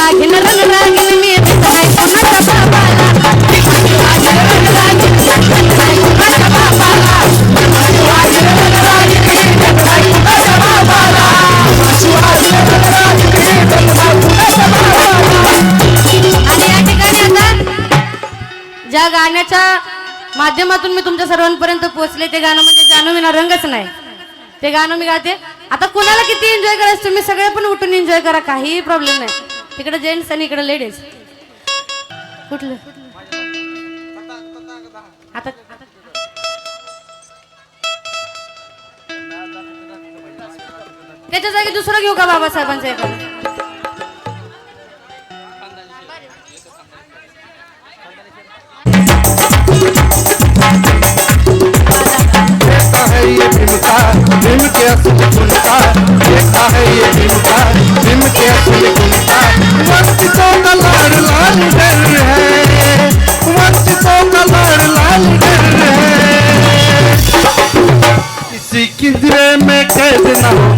मी कुणाच्या बाबाला मी कुणाच्या बाबाला मी कुणाच्या बाबाला मी कुणाच्या बाबाला आणि या ठिकाणी आता ज्या गाण्याच्या माध्यमातून मी तुमच्या सर्वांपर्यंत पोहोचले ते गाणं म्हणजे जानू विना रंगच नाही. ते गाणं मी गाते. आता कुणाला किती एन्जॉय करायचं? तुम्ही सगळे पण उठून एन्जॉय करा. काही प्रॉब्लेम नाही. इकडे जेंट्स आणि इकडे लेडीज. कुठलं? आता त्याच्या जागी दुसरं घेऊ का बाबासाहेबांचं एखादं ये भीमका भीम के असली किजरे में कैद न हो